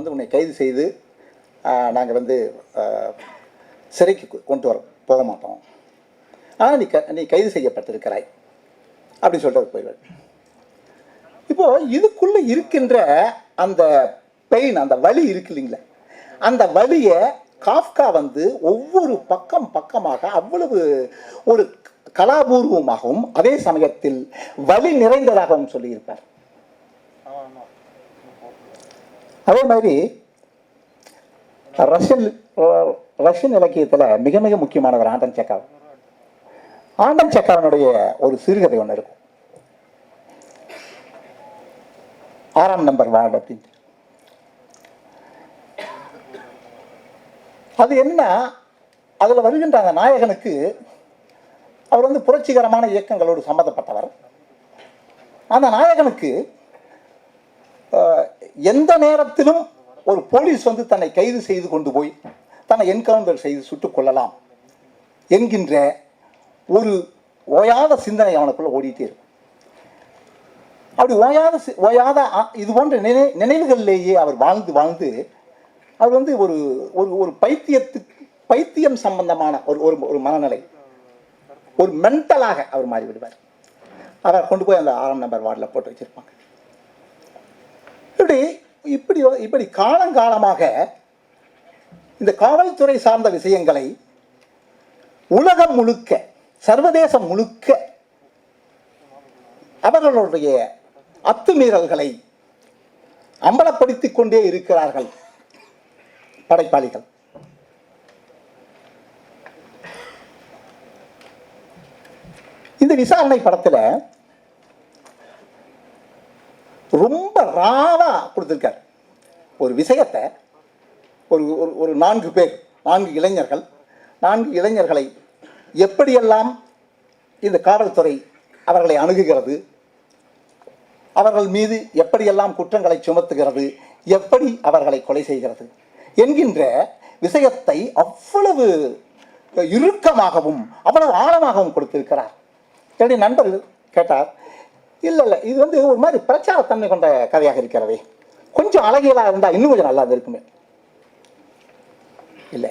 வந்து உன்னை கைது செய்து நாங்கள் வந்து சிறைக்கு கொண்டு வர போக மாட்டோம். ஆனால் நீ க நீ கைது செய்யப்பட்டிருக்கிறாய். அப்படின்னு சொல்லிட்டு போய்கள் இப்போது இப்போ இதுக்குள்ள இருக்கின்ற அந்த பெயின் அந்த வலி இருக்கு இல்லைங்களா அந்த வலியை காஃப்கா வந்து ஒவ்வொரு பக்கம் பக்கமாக அவ்வளவு ஒரு கலாபூர்வமாகவும் அதே சமயத்தில் வலி நிறைந்ததாகவும் சொல்லியிருப்பார். அதே மாதிரி ரஷ்யன் ரஷ்யன் இலக்கியத்தில் மிக மிக முக்கியமானவர் ஆண்டன் செக்காவ். ஆண்டன் செக்காவனுடைய ஒரு சிறுகதை ஒன்று இருக்கும். ஆறாம் நம்பர் வார்டு அப்படின்ட்டு. அது என்ன? அதில் வருகின்ற அந்த நாயகனுக்கு அவர் வந்து புரட்சிகரமான இயக்கங்களோடு சம்மந்தப்பட்டவர் அந்த நாயகனுக்கு எந்த நேரத்திலும் ஒரு போலீஸ் வந்து தன்னை கைது செய்து கொண்டு போய் தன்னை என்கவுண்டர் செய்து சுட்டுக் கொள்ளலாம் என்கின்ற ஒரு ஓயாத சிந்தனை அவனுக்குள்ள ஓடிட்டே இருக்கும். அப்படி ஓயாத சி- ஓயாத இது போன்ற நினை நினைவுகளிலேயே அவர் வாழ்ந்து வாழ்ந்து அவர் வந்து ஒரு ஒரு ஒரு பைத்தியத்துக்கு பைத்தியம் சம்பந்தமான ஒரு ஒரு ஒரு மனநிலை ஒரு மென்டலாக அவர் மாறிவிடுவார். அவரை கொண்டு போய் அந்த ஆறாம் நம்பர் வார்டில் போட்டு வச்சிருப்பாங்க. இப்படி இப்படி இப்படி காலங்காலமாக இந்த காவல்துறை சார்ந்த விஷயங்களை உலகம் முழுக்க சர்வதேசம் முழுக்க அவர்களுடைய அத்துமீறல்களை அம்பலப்படுத்திக் கொண்டே இருக்கிறார்கள் படைப்பாளிகள். இந்த விசாரணை படத்துல ரொம்ப ராவாக கொடுத்துருக்கார். ஒரு விஷயத்தை ஒரு ஒரு ஒரு நான்கு பேர் நான்கு இளைஞர்கள் நான்கு இளைஞர்களை எப்படியெல்லாம் இந்த காவல்துறை அவர்களை அணுகுகிறது அவர்கள் மீது எப்படியெல்லாம் குற்றங்களை சுமத்துகிறது எப்படி அவர்களை கொலை செய்கிறது என்கின்ற விஷயத்தை அவ்வளவு இறுக்கமாகவும் அவ்வளவு ஆழமாகவும் கொடுத்திருக்கிறார். என்னுடைய நண்பர் கேட்டார் இல்லை இல்லை. இது வந்து ஒரு மாதிரி பிரச்சாரத்தன்மை கொண்ட கதையாக இருக்கிறதே. கொஞ்சம் அழகியலாக இருந்தால் இன்னும் கொஞ்சம் நல்லா இருக்குமே. இல்லை.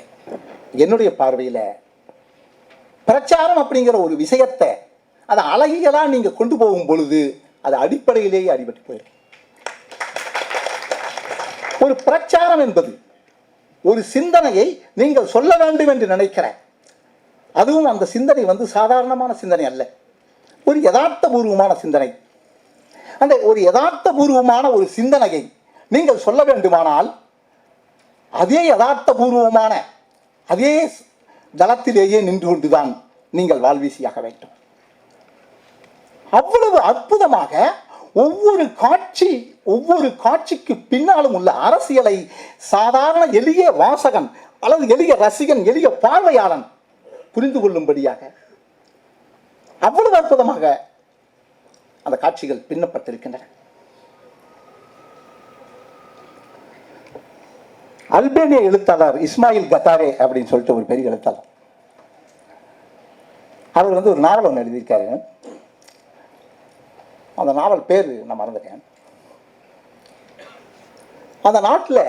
என்னுடைய பார்வையில் பிரச்சாரம் அப்படிங்கிற ஒரு விஷயத்தை அதை அழகியலாக நீங்கள் கொண்டு போகும் பொழுது அது அடிப்படையிலேயே அடிபட்டு போயிடும் ஒரு பிரச்சாரம் என்பது ஒரு சிந்தனையை நீங்கள் சொல்ல வேண்டும் என்று நினைக்கிற அதுவும் அந்த சிந்தனை வந்து சாதாரணமான சிந்தனை அல்ல. ஒரு யதார்த்த பூர்வமான சிந்தனை. அந்த ஒரு யதார்த்தபூர்வமான ஒரு சிந்தனையை நீங்கள் சொல்ல வேண்டுமானால் அதே யதார்த்தபூர்வமான அதே தளத்திலேயே நின்று கொண்டுதான் நீங்கள் வாழ்வீசியாக வேண்டும். அவ்வளவு அற்புதமாக ஒவ்வொரு காட்சி ஒவ்வொரு காட்சிக்கு பின்னாலும் உள்ள அரசியலை சாதாரண எளிய வாசகன் அல்லது எளிய ரசிகன் எளிய பார்வையாளன் புரிந்து கொள்ளும்படியாக அவ்வளவு அற்புதமாக அந்த காட்சிகள் பின்னப்பட்டிருக்கின்றன. அல்பேனிய எழுத்தாளர் இஸ்மாயில் கத்தாரே அப்படின்னு சொல்லிட்டு ஒரு பெரிய எழுத்தாளர். அவர் வந்து ஒரு நாவல் ஒன்று எழுதியிருக்காரு. அந்த நாவல் பேர் நான் மறந்துட்டேன். அந்த நாட்டில்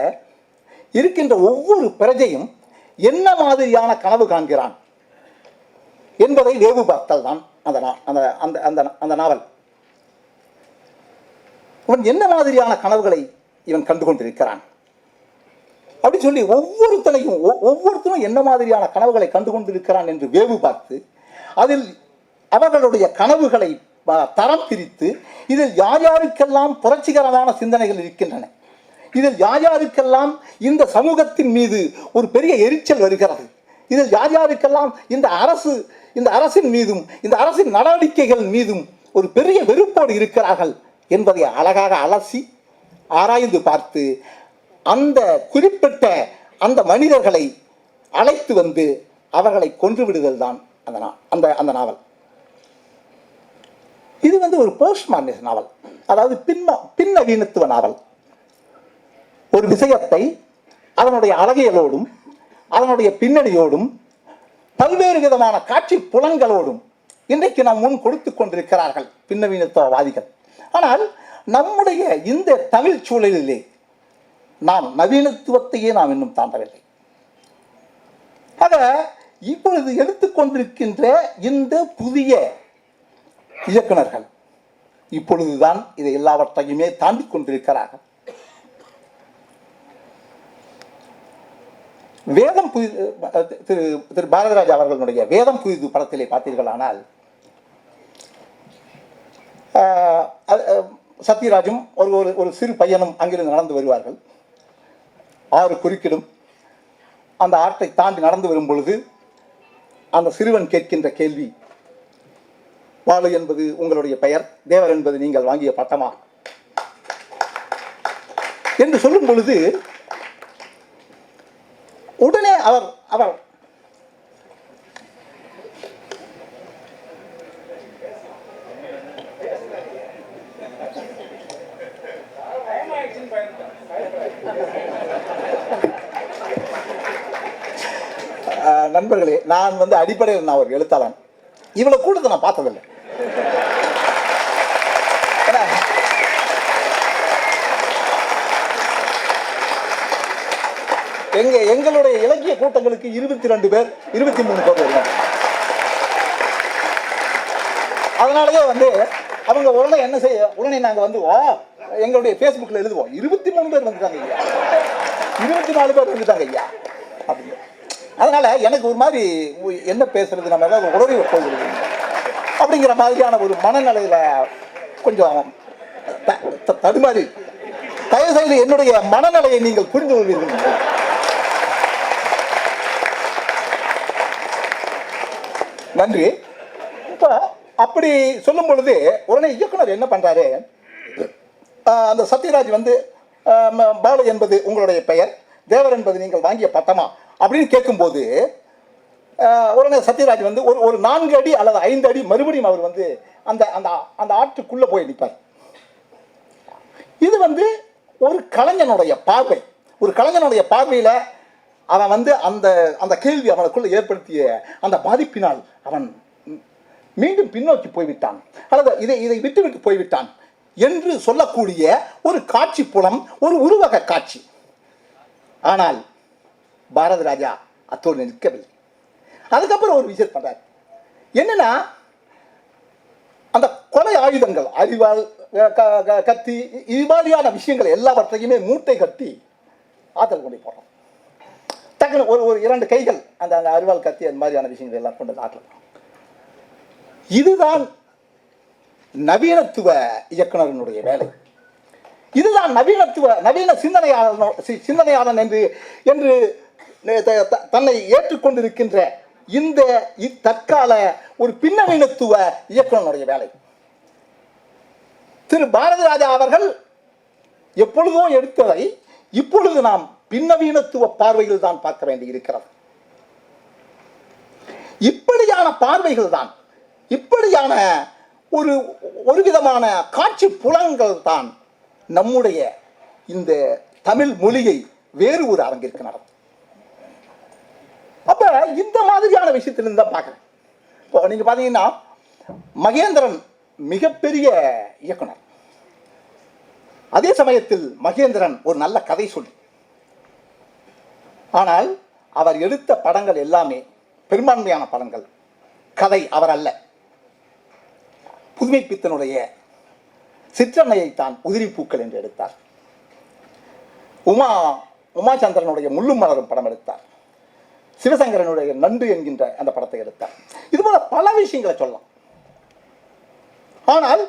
இருக்கின்ற ஒவ்வொரு பிரஜையும் என்ன மாதிரியான கனவு காண்கிறான் என்பதை வேவு பார்த்தல் தான் அந்த நா- அந்த அந்த அந்த அந்த நாவல். இவன் என்ன மாதிரியான கனவுகளை இவன் கண்டு கொண்டிருக்கிறான் அப்படி சொல்லி ஒவ்வொருத்தனையும் ஒவ்வொருத்தரும் என்ன மாதிரியான கனவுகளை கண்டு கொண்டிருக்கிறான் என்று வேவு பார்த்து அதில் அவர்களுடைய கனவுகளை தரம் பிரித்து இதில் யார் யாருக்கெல்லாம் புரட்சிகரமான சிந்தனைகள் இருக்கின்றன? இதில் யார் யாருக்கெல்லாம் இந்த சமூகத்தின் மீது ஒரு பெரிய எரிச்சல் வருகிறது? இதில் யார் யாருக்கெல்லாம் இந்த அரசு இந்த அரசின் மீதும் இந்த அரசின் நடவடிக்கைகள் மீதும் ஒரு பெரிய வெறுப்போடு இருக்கிறார்கள் என்பதை அழகாக அலசி ஆராய்ந்து பார்த்து அந்த குறிப்பிட்ட அந்த மனிதர்களை அழைத்து வந்து அவர்களை கொன்று விடுதல் தான் அந்த அந்த அந்த நாவல். இது வந்து ஒரு போஸ்ட் நாவல். அதாவது பின்ன பின்னவீனத்துவ நாவல். ஒரு விஷயத்தை அதனுடைய அழகியலோடும் அதனுடைய பின்னணியோடும் பல்வேறு விதமான காட்சி புலன்களோடும் இன்றைக்கு நம் முன் கொடுத்து கொண்டிருக்கிறார்கள் பின்னவீனத்துவவாதிகள் ஆனால் நம்முடைய இந்த தமிழ் சூழலிலே நாம் நவீனத்துவத்தையே நாம் இன்னும் தாண்டவில்லை. ஆக இப்பொழுது எடுத்துக்கொண்டிருக்கின்ற இந்த புதிய இயக்குனர்கள் இப்பொழுதுதான் இதை எல்லாவற்றையுமே தாண்டி கொண்டிருக்கிறார்கள். வேதம் புதிது திரு திரு பாரதிராஜா அவர்களுடைய வேதம் புதிது படத்திலே பார்த்தீர்களானால் ஆஹ், சத்யராஜும் ஒரு ஒரு ஒரு சிறு பையனும் அங்கிருந்து நடந்து வருவார்கள். ஆறு குறுக்கிடும் அந்த ஆற்றை தாண்டி நடந்து வரும் பொழுது அந்த சிறுவன் கேட்கின்ற கேள்வி வாழு என்பது உங்களுடைய பெயர் தேவர் என்பது நீங்கள் வாங்கிய பட்டமா? என்று சொல்லும் பொழுது உடனே அவர் அவர். ஆஹ், நண்பர்களே நான் வந்து அடிப்படையில் நான் ஒரு எழுத்தாளன். இவ்வளவு கூட்டத்தை நான் பார்த்ததில்லை. எங்க எங்களுடைய இலக்கிய கூட்டங்களுக்கு இருபத்தி ரெண்டு பேர் இருபத்தி மூணு பேர் வருவாங்க. அதனாலயே வந்து அவங்க உடனே என்ன செய்ய உடனே நாங்க வந்துவோம் எங்களுடைய ஃபேஸ்புக்கில் எழுதுவோம். இருபத்தி மூணு பேர் வந்துட்டாங்க ஐயா. இருபத்தி நாலு பேர் வந்துட்டாங்க ஐயா. அப்படின்னு. அதனால எனக்கு ஒரு மாதிரி என்ன பேசுறது நம்ம ஏதாவது உடனே போகிறது அப்படிங்கிற மாதிரியான ஒரு மனநிலையில கொஞ்சம் தடுமாறி தயவு செய்து என்னுடைய மனநிலையை நீங்கள் புரிந்து கொள்வீர்கள். நன்றி. இப்போ அப்படி சொல்லும் பொழுது உடனே இயக்குனர் என்ன பண்றாரு? அந்த சத்யராஜ் வந்து பாலு என்பது உங்களுடைய பெயர் தேவர் என்பது நீங்கள் வாங்கிய பட்டமா? அப்படின்னு கேட்கும்போது உடனே சத்யராஜ் வந்து ஒரு ஒரு நான்கு அடி அல்லது ஐந்து அடி மறுபடியும் அவர் வந்து அந்த அந்த அந்த ஆற்றுக்குள்ளே போய் நிற்பார் இது வந்து ஒரு கலைஞனுடைய பார்வை. ஒரு கலைஞனுடைய பார்வையில் அவன் வந்து அந்த அந்த கேள்வி அவனுக்குள்ள ஏற்படுத்திய அந்த பாதிப்பினால் அவன் மீண்டும் பின்னோக்கி போய்விட்டான். அல்லது இதை இதை விட்டு விட்டு போய்விட்டான் என்று சொல்லக்கூடிய ஒரு காட்சி புலம் ஒரு உருவக காட்சி. ஆனால் பாரத ராஜா அத்தோடு நிற்கவில்லை. அதுக்கப்புறம் ஒரு விஷயம் பண்றார். என்னன்னா அந்த கொலை ஆயுதங்கள் அறிவால் க- கத்தி இது மாதிரியான விஷயங்கள் எல்லாவற்றையுமே மூட்டை கட்டி ஆத்தல் கொண்டு போடுறோம் டக்குனு ஒரு ஒரு இரண்டு கைகள் அந்த அந்த அருவாள் கத்தி அந்த மாதிரியான விஷயங்கள் எல்லாம் கொண்டு ஆற்றல் இதுதான் நவீனத்துவ இயக்குனரினுடைய வேலை. இதுதான் நவீனத்துவ நவீன சிந்தனையாளன் சிந்தனையாளன் என்று என்று த- த- தன்னை ஏற்றுக்கொண்டிருக்கின்ற இந்த தற்கால ஒரு பின்னவீனத்துவ இயக்குனருடைய வேலை. திரு. பாரதிராஜா அவர்கள் எப்பொழுதோ எடுத்ததை இப்பொழுது நாம் பின்னவீனத்துவ பார்வையில் தான் பார்க்க வேண்டி இருக்கிறது இப்படியான பார்வைகள் தான் இப்படியான ஒரு ஒரு விதமான காட்சி புலங்கள் தான் நம்முடைய இந்த தமிழ் மொழியை வேறு ஒரு அரங்கிற்கு நடத்தும். அப்ப இந்த மாதிரியான விஷயத்திலிருந்து தான் பார்க்குறேன். இப்போ நீங்க பார்த்தீங்கன்னா மகேந்திரன் மிகப்பெரிய இயக்குனர். அதே சமயத்தில் மகேந்திரன் ஒரு நல்ல கதை சொல்லி ஆனால் அவர் எடுத்த படங்கள் எல்லாமே பெரும்பான்மையான படங்கள். கதை அவர் அல்ல. புதுமை பித்தனுடைய சிற்றன்னையை தான் உதிரி பூக்கள் என்று எடுத்தார். உமா உமாச்சந்திரனுடைய முள்ளும் மலரும் படம் எடுத்தார். சிவசங்கரனுடைய நண்டு என்கின்ற அந்த படத்தை எடுத்தார். இது போல பல விஷயங்களை சொல்லலாம். ஆனால்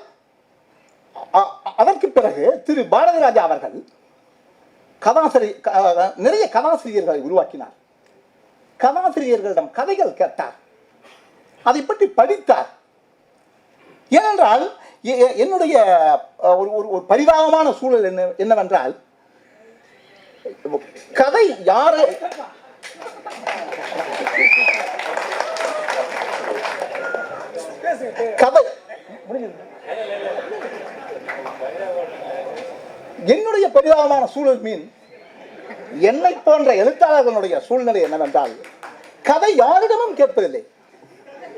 அதற்கு பிறகு திரு. பாரதிராஜா அவர்கள் கதாசிரி நிறைய கதாசிரியர்களை உருவாக்கினார். கதாசிரியர்களிடம் கதைகள் கேட்டார். அதை பற்றி படித்தார். ஏனென்றால் எ- என்னுடைய ஒரு ஒரு ஒரு பரிதாபமான சூழல் என்ன என்னவென்றால் கதை யாரு கதை என்னுடைய பரிதாபமான சூழல் மீன் என்னை போன்ற எழுத்தாளர்களுடைய சூழ்நிலை என்னவென்றால் கதை யாரிடமும் கேட்பதில்லை.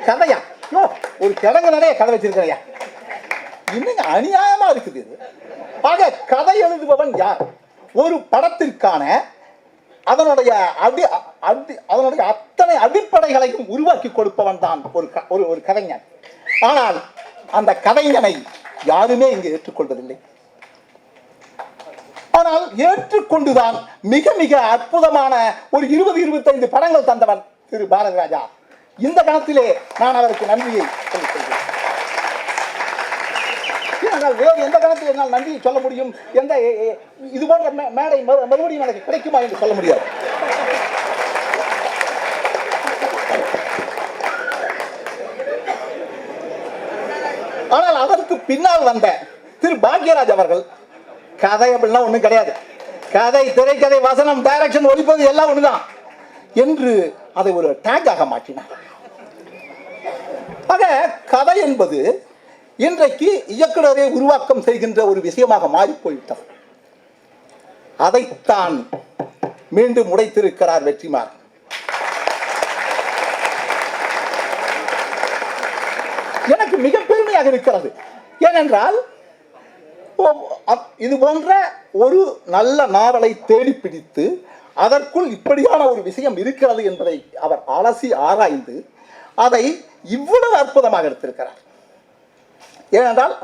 கதையா? யோ, ஒரு கிழங்கு நிறைய கதை வச்சிருக்கையா இன்னும் அநியாயமா இருக்குது இது? ஆக கதை எழுதுபவன் யார்? ஒரு படத்திற்கான அதனுடைய அடி அடி அதனுடைய அத்தனை அடிப்படைகளையும் உருவாக்கி கொடுப்பவன் தான் ஒரு க- ஒரு ஒரு கலைஞன் ஆனால் அந்த கலைஞனை யாருமே இங்கு ஏற்றுக்கொள்வதில்லை. ஆனால் ஏற்றுக்கொண்டுதான் மிக மிக அற்புதமான ஒரு இருபது இருபத்தைந்து படங்கள் தந்தவன் திரு பாரதி ராஜா இந்த கணத்திலே நான் அவருக்கு நன்றியை வேறு எந்த கணத்தில் என்னால் நன்றியை சொல்ல முடியும்? எந்த இது போன்ற மேடை மறு- மறுபடியும் எனக்கு கிடைக்குமா என்று சொல்ல முடியாது. ஆனால் அதற்கு பின்னால் வந்த திரு பாக்யராஜ் அவர்கள் கதை அப்படிலாம் ஒன்றும் கிடையாது. கதை திரைக்கதை வசனம் டைரக்ஷன் ஒழிப்பது எல்லாம் ஒண்ணுதான். என்று அதை ஒரு டேக்காக மாற்றினார். ஆக கதை என்பது இன்றைக்கு இயக்குநரை உருவாக்கம் செய்கின்ற ஒரு விஷயமாக மாறிப்போய்விட்டது. அதைத்தான் மீண்டும் உடைத்திருக்கிறார் வெற்றிமார் எனக்கு மிக பெருமையாக இருக்கிறது. ஏனென்றால் இது போன்ற ஒரு நல்ல நாவலை தேடி பிடித்து அதற்குள் இப்படியான ஒரு விஷயம் இருக்கிறது என்பதை அவர் அலசி ஆராய்ந்து அதை இவ்வளவு அற்புதமாக எடுத்திருக்கிறார். ஏனென்றால்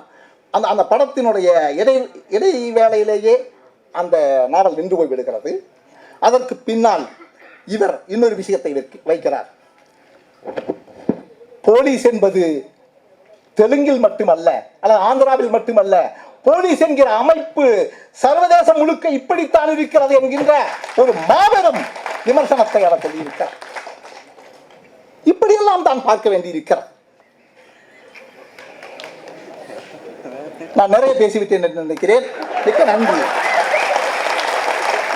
அந்த அந்த படத்தினுடைய இடை இடைவேளையிலேயே அந்த நாவல் நின்று போய்விடுகிறது அதற்கு பின்னால் இவர் இன்னொரு விஷயத்தை வைக்கிறார். போலீஸ் என்பது தெலுங்கில் மட்டுமல்ல அல்லது ஆந்திராவில் மட்டுமல்ல போலீஸ் என்கிற அமைப்பு சர்வதேசம் முழுக்க இப்படித்தான் இருக்கிறது என்கின்ற ஒரு மாபெரும் விமர்சனத்தை அவர் சொல்லியிருக்கிறார் இப்படியெல்லாம் தான் பார்க்க வேண்டியிருக்கிறார் நான் நிறைய பேசிவிட்டேன் என்று நினைக்கிறேன். மிக்க நன்றி.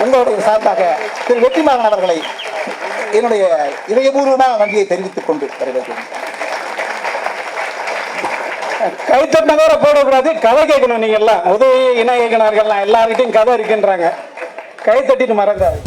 உங்களுடைய சார்பாக திரு வெற்றிமாறன் அவர்களை என்னுடைய இதயபூர்வமான நன்றியை தெரிவித்துக் கொண்டு வருகிறேன் கைத்தட்டின வேற போடக்கூடாது. கதை கேட்கணும் நீங்க எல்லாம் உதவி இணை இயக்குனர்கள்லாம் எல்லார்கிட்டையும் கதை இருக்குன்றாங்க. கை தட்டிட்டு மறந்தாரு